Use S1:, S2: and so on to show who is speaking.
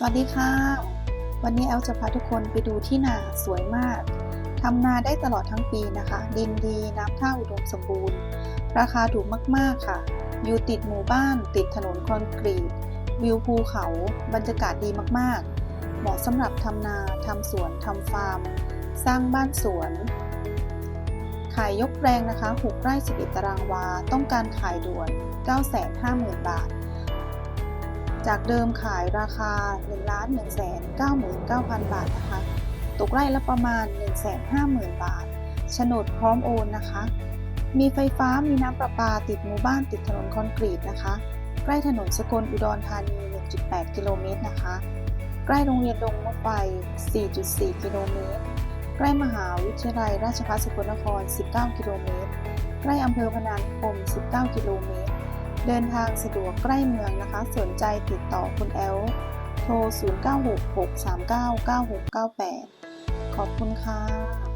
S1: สวัสดีค่ะ วันนี้แอลจะพาทุกคนไปดูที่นาสวยมาก ทำนาได้ตลอดทั้งปีนะคะ ดินดีน้ำท่าอุดมสมบูรณ์ ราคาถูกมากๆค่ะ อยู่ติดหมู่บ้าน ติดถนนคอนกรีต วิวภูเขา บรรยากาศดีมากๆ เหมาะสำหรับทำนาทำสวนทำฟาร์ม สร้างบ้านสวน ขายยกแปลงนะคะ6ไร่11ตารางวา ต้องการขายด่วน 950,000 บาท จากเดิมขายราคา 1 1 9 9 0 0 0 บาทนะคะ ตกไร่ละประมาณ 150,000 บาท โฉนดพร้อมโอนนะคะ มีไฟฟ้า มีน้ำประปา ติดหมู่บ้าน ติดถนนคอนกรีตนะคะ ใกล้ถนนสกลอุดรธานี 1.8 กิโลเมตรนะคะ ใกล้โรงเรียนดงมะไฟ4.4 กิโลเมตร ใกล้มหาวิทยาลัยราชภัฏสกลนคร 19 กิโลเมตร ใกล้อำเภอพนัสนิคม 19 กิโลเมตร เดินทางสะดวกใกล้เมืองนะคะ สนใจติดต่อคุณแอล โทร 0966399698 ขอบคุณค่ะ